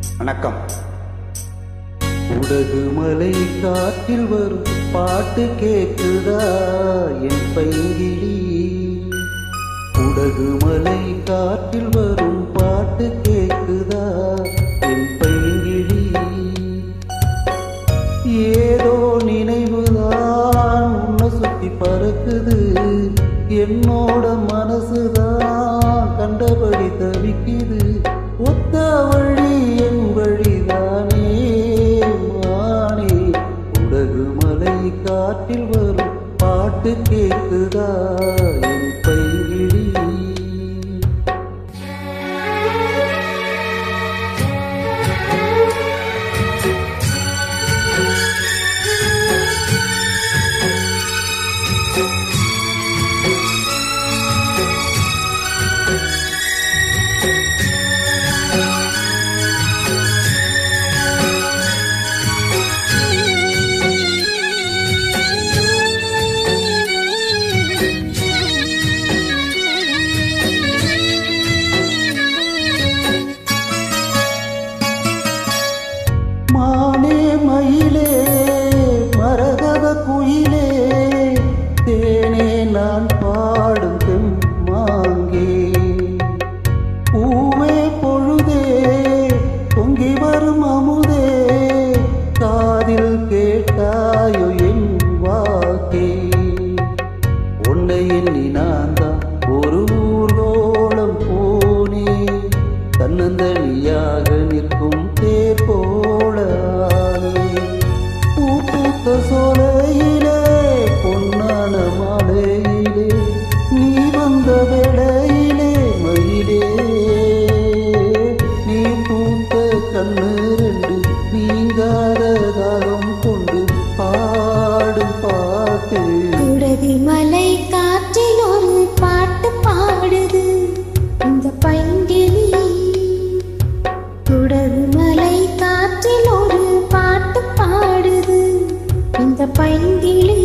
வணக்கம். உடகு மலை காற்றில் வரும் பாட்டு கேட்குதா என் பைங்கிழி உடகு மலை காற்றில் வரும் பாட்டு கேட்குதா என் பைங்கிழி ஏதோ நினைவுதான் உன்னை சுத்தி பறக்குது. என்னோட காற்றில் வரும் பாட்டு கேட்குதா துணையாக நிற்கும் தேர் போல பூத்த சோழ பைங்கிளி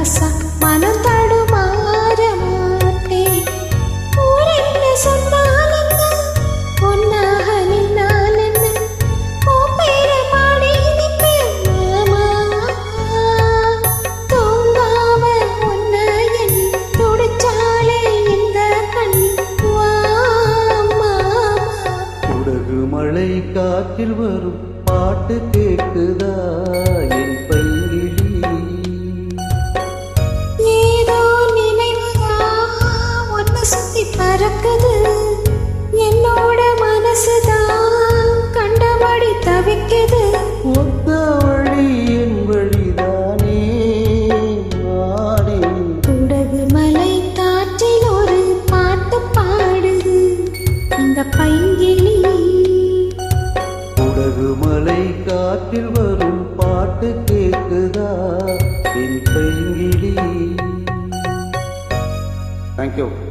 ஆச மனம் தடுமாற மாட்டே ஊரென்ன சொன்னாலென்ன ஒன்னாக நின்னாலென்ன கூப்பேர பாடி நிற்பேன் தூங்காம ஒன்ன எண்ணி துடிச்சாலே இந்த கண்ணி உடகு மழை காற்றில் வரும் பாட்டு கேட்குதா Thank you.